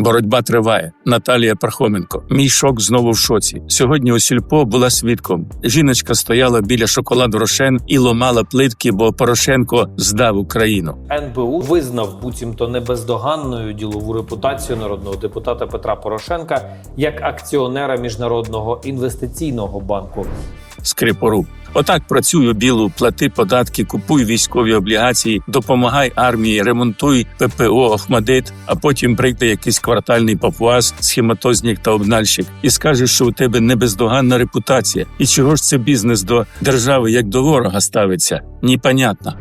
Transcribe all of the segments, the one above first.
Боротьба триває. Наталія Пархоменко. Мій шок знову в шоці. Сьогодні у сільпо була свідком. Жіночка стояла біля шоколаду Рошен і ломала плитки, бо Порошенко здав Україну. НБУ визнав буцімто небездоганною ділову репутацію народного депутата Петра Порошенка як акціонера міжнародного інвестиційного банку. Скрипоруб. Отак працюю білу, плати податки, купуй військові облігації, допомагай армії, ремонтуй ППО, Охмадит, а потім прийде якийсь квартальний папуас, схематознік та обнальщик, і скаже, що у тебе небездоганна репутація. І чого ж це бізнес до держави як до ворога ставиться? Непонятно.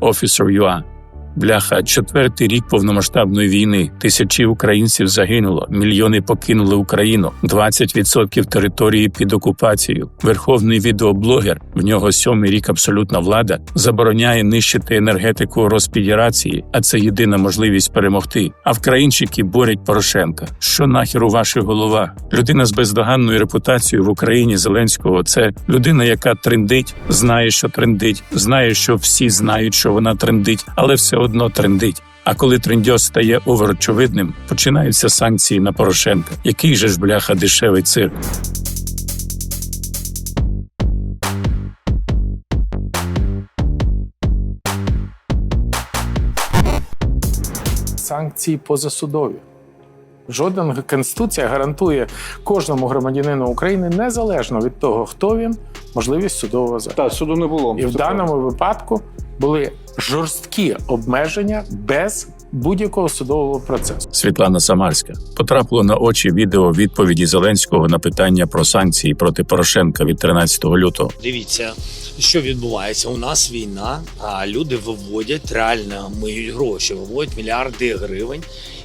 Офісер ЮА. Бляха, четвертий рік повномасштабної війни. Тисячі українців загинуло, мільйони покинули Україну, 20% території під окупацією. Верховний відеоблогер, в нього сьомий рік абсолютна влада, забороняє нищити енергетику розпідірації, а це єдина можливість перемогти. А вкраїнчики борять Порошенка. Що нахер у ваших голова? Людина з бездоганною репутацією в Україні Зеленського це людина, яка трендить, знає, що трендить, знає, що всі знають, що вона трендить, але все одно трендить. А коли трендьос стає оверочевидним, починаються санкції на Порошенка. Який же ж бляха дешевий цирк? санкції позасудові. Жодна конституція гарантує кожному громадянину України незалежно від того, хто він, можливість судового захисту. Так, суду не було. І в даному випадку були жорсткі обмеження без будь-якого судового процесу. Світлана Самарська потрапило на очі відео відповіді Зеленського на питання про санкції проти Порошенка від 13 лютого. Дивіться, що відбувається. У нас війна, а люди виводять реально миють гроші, виводять мільярди гривень.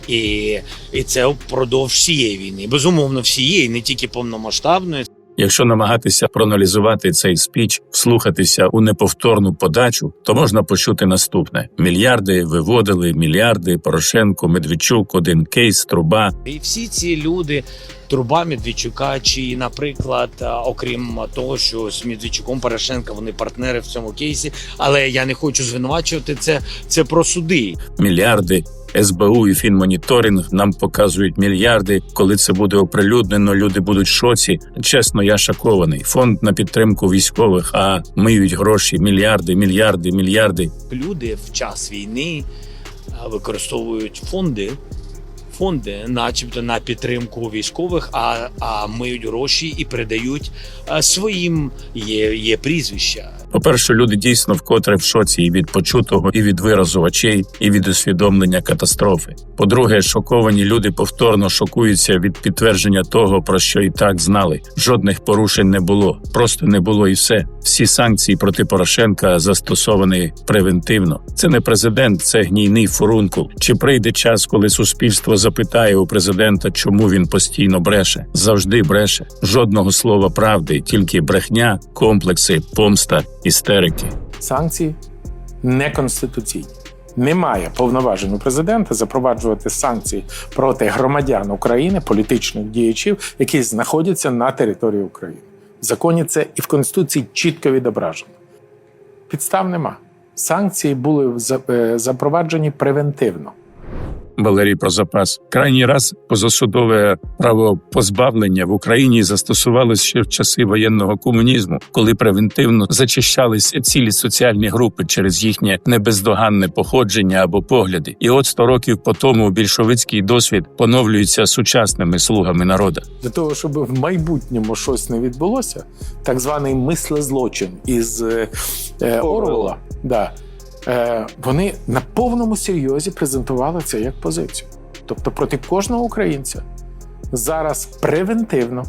І, і це впродовж всієї війни. Безумовно, всієї, не тільки повномасштабної. Якщо намагатися проаналізувати цей спіч, вслухатися у неповторну подачу, то можна почути наступне: мільярди виводили, мільярди Порошенко, Медведчук, один кейс, труба. І всі ці люди, Труба Медведчука, чи, наприклад, окрім того, що з Медведчуком Порошенка вони партнери в цьому кейсі, але я не хочу звинувачувати це. Це про суди. мільярди. СБУ і Фінмоніторинг нам показують мільярди. Коли це буде оприлюднено, люди будуть в шоці. Чесно, я шокований. Фонд на підтримку військових, а миють гроші мільярди, мільярди, мільярди. люди в час війни використовують фонди. Фонди, начебто, на підтримку військових, а, а миють гроші і передають своїм є, є прізвища. По-перше, люди дійсно вкотре в шоці і від почутого, і від виразу очей, і від усвідомлення катастрофи. По-друге, шоковані люди повторно шокуються від підтвердження того, про що і так знали. Жодних порушень не було, просто не було і все. Всі санкції проти Порошенка застосовані превентивно. Це не президент, це гнійний фурункул. Чи прийде час, коли суспільство запитає у президента, чому він постійно бреше? Завжди бреше. Жодного слова правди, тільки брехня, комплекси, помста, істерики. Санкції неконституційні. Немає повноважень у президента запроваджувати санкції проти громадян України, політичних діячів, які знаходяться на території України. В законі це і в Конституції чітко відображено. Підстав нема. Санкції були е, запроваджені превентивно. Валерій про запас. Крайній раз позасудове правопозбавлення в Україні застосувалось ще в часи воєнного комунізму, коли превентивно зачищались цілі соціальні групи через їхнє небездоганне походження або погляди. І от сто років по тому більшовицький досвід поновлюється сучасними слугами народу. Для того, щоб в майбутньому щось не відбулося, так званий мислезлочин із е, е, Орвела, да, вони на повному серйозі презентували це як позицію. Тобто проти кожного українця зараз превентивно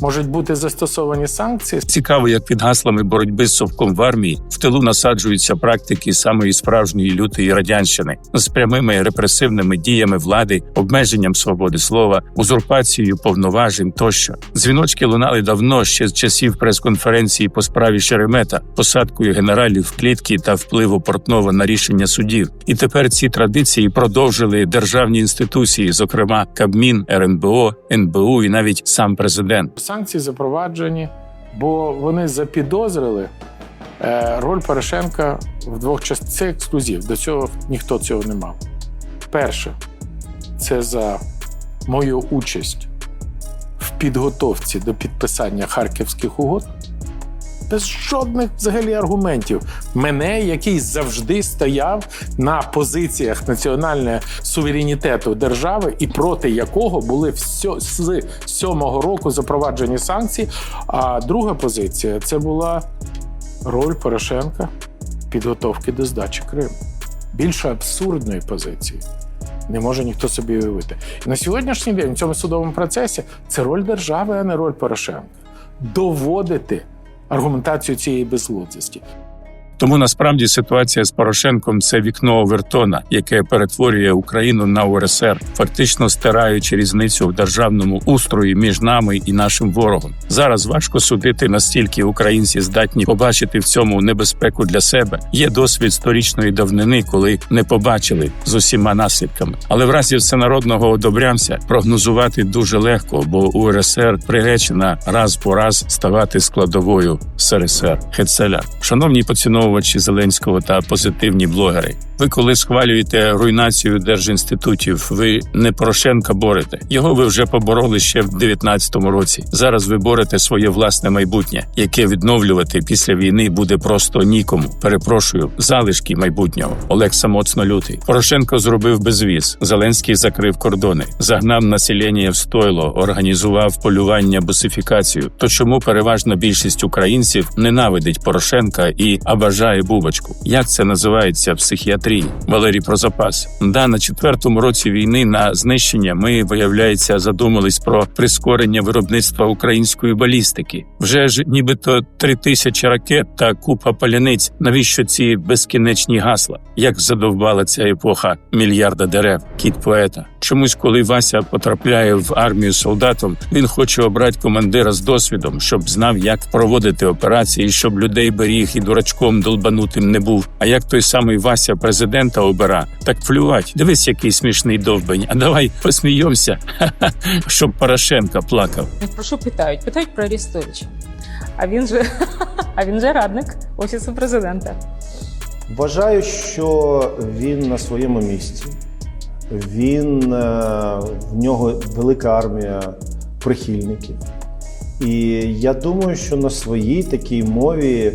можуть бути застосовані санкції. Цікаво, як під гаслами боротьби з совком в армії в тилу насаджуються практики самої справжньої лютої радянщини з прямими репресивними діями влади, обмеженням свободи слова, узурпацією повноважень тощо. Дзвіночки лунали давно ще з часів прес-конференції по справі Шеремета, посадкою генералів в клітки та впливу Портнова на рішення судів. І тепер ці традиції продовжили державні інституції, зокрема Кабмін, РНБО, НБУ і навіть сам президент. Санкції запроваджені, бо вони запідозрили е, роль Порошенка в двох частинах. Це ексклюзив. До цього ніхто цього не мав. Перше, це за мою участь в підготовці до підписання харківських угод без жодних взагалі аргументів. Мене, який завжди стояв на позиціях національного суверенітету держави, і проти якого були всьо- з сьомого року запроваджені санкції. А друга позиція це була роль Порошенка підготовки до здачі Криму. Більше абсурдної позиції не може ніхто собі уявити. І на сьогоднішній день в цьому судовому процесі це роль держави, а не роль Порошенка. Доводити аргументацію цієї безглуздості. Тому насправді ситуація з Порошенком це вікно Овертона, яке перетворює Україну на УРСР, фактично стираючи різницю в державному устрої між нами і нашим ворогом. Зараз важко судити настільки українці здатні побачити в цьому небезпеку для себе. Є досвід сторічної давнини, коли не побачили з усіма наслідками. Але в разі всенародного одобрямся прогнозувати дуже легко, бо УРСР приречена раз по раз ставати складовою СРСР. Хецеля, шановні поціновувачі Зеленського та позитивні блогери. Ви коли схвалюєте руйнацію держінститутів, ви не Порошенка борете. Його ви вже побороли ще в 19-му році. Зараз ви борете своє власне майбутнє, яке відновлювати після війни буде просто нікому. Перепрошую, залишки майбутнього. Олег Самоцно лютий. Порошенко зробив безвіз. Зеленський закрив кордони, загнав населення в стойло, організував полювання, бусифікацію. То чому переважна більшість українців ненавидить Порошенка і обажає бубочку? Як це називається в психіатрії? Валерій про запас. Да, на четвертому році війни на знищення ми, виявляється, задумались про прискорення виробництва української балістики. Вже ж нібито три тисячі ракет та купа паляниць. Навіщо ці безкінечні гасла? Як задовбала ця епоха мільярда дерев? Кіт поета. Чомусь, коли Вася потрапляє в армію солдатом, він хоче обрати командира з досвідом, щоб знав, як проводити операції, щоб людей беріг і дурачком долбанутим не був. А як той самий Вася президента обира, так плювать. Дивись, який смішний довбень. А давай посміємося, щоб Порошенка плакав. Про що питають? Питають про Арістовича. А він же, а він же радник офісу президента. Вважаю, що він на своєму місці. Він е, в нього велика армія прихильників. І я думаю, що на своїй такій мові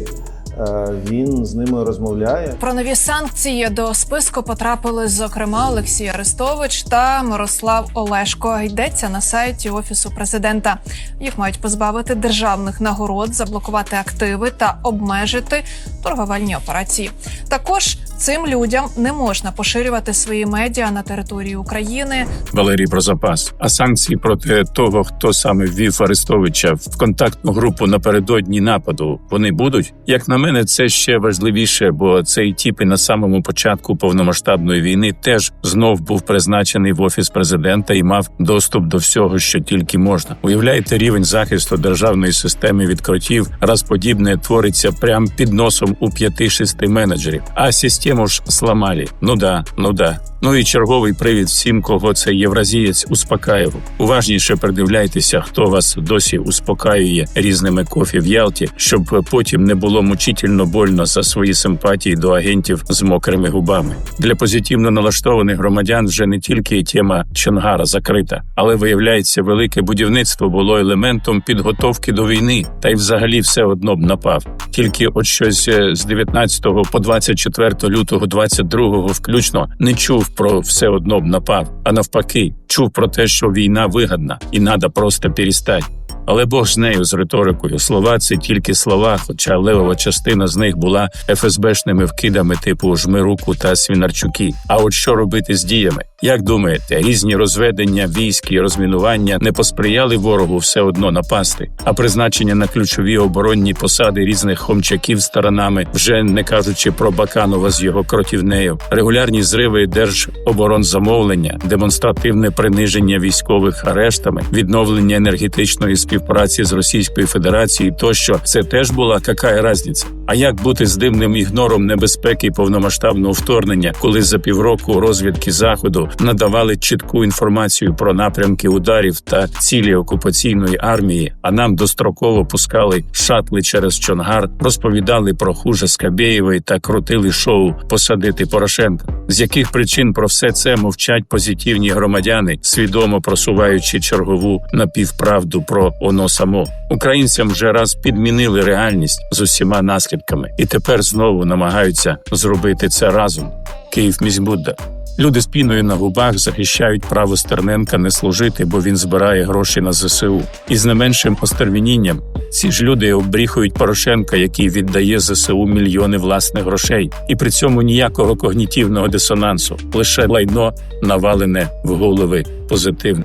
він з ними розмовляє. Про нові санкції до списку потрапили зокрема Олексій Арестович та Мирослав Олешко. Йдеться на сайті офісу президента. Їх мають позбавити державних нагород, заблокувати активи та обмежити торговельні операції. Також цим людям не можна поширювати свої медіа на території України. Валерій про запас. А санкції проти того, хто саме ввів Арестовича в контактну групу напередодні нападу, вони будуть. Як на мене, це ще важливіше, бо цей тіп і на самому початку повномасштабної війни теж знов був призначений в офіс президента і мав доступ до всього, що тільки можна. Уявляєте рівень захисту державної системи від кротів, раз подібне твориться прямо під носом у п'яти-шести менеджерів. А систему ж сломали. Ну да, ну да. Ну і черговий привід всім, кого цей євразієць успокаював. Уважніше придивляйтеся, хто вас досі успокаює різними кофі в Ялті, щоб потім не було мучительно больно за свої симпатії до агентів з мокрими губами. Для позитивно налаштованих громадян вже не тільки тема Чонгара закрита, але виявляється, велике будівництво було елементом підготовки до війни, та й взагалі все одно б напав. Тільки от щось е, з 19 по 24 лютого 22 включно не чув про все одно б напав, а навпаки, чув про те, що війна вигадна і треба просто перестати. Але Бог з нею з риторикою. Слова це тільки слова, хоча левова частина з них була ФСБшними вкидами типу жми руку та свінарчуки. А от що робити з діями? Як думаєте, різні розведення військ і розмінування не посприяли ворогу все одно напасти, а призначення на ключові оборонні посади різних хомчаків сторонами, вже не кажучи про Баканова з його кротівнею, регулярні зриви держоборонзамовлення, демонстративне приниження військових арештами, відновлення енергетичної співпраці співпраці з Російською Федерацією, тощо це теж була яка разниця. А як бути з дивним ігнором небезпеки повномасштабного вторгнення, коли за півроку розвідки заходу надавали чітку інформацію про напрямки ударів та цілі окупаційної армії, а нам достроково пускали шатли через Чонгар, розповідали про хуже Скабєєвої та крутили шоу посадити Порошенка. З яких причин про все це мовчать позитивні громадяни, свідомо просуваючи чергову напівправду про оно само. Українцям вже раз підмінили реальність з усіма наслідками, і тепер знову намагаються зробити це разом. Київ міськбудда. Люди з піною на губах захищають право Стерненка не служити, бо він збирає гроші на ЗСУ. І з не меншим остервінінням ці ж люди обріхують Порошенка, який віддає ЗСУ мільйони власних грошей, і при цьому ніякого когнітивного дисонансу, лише лайно навалене в голови позитивно.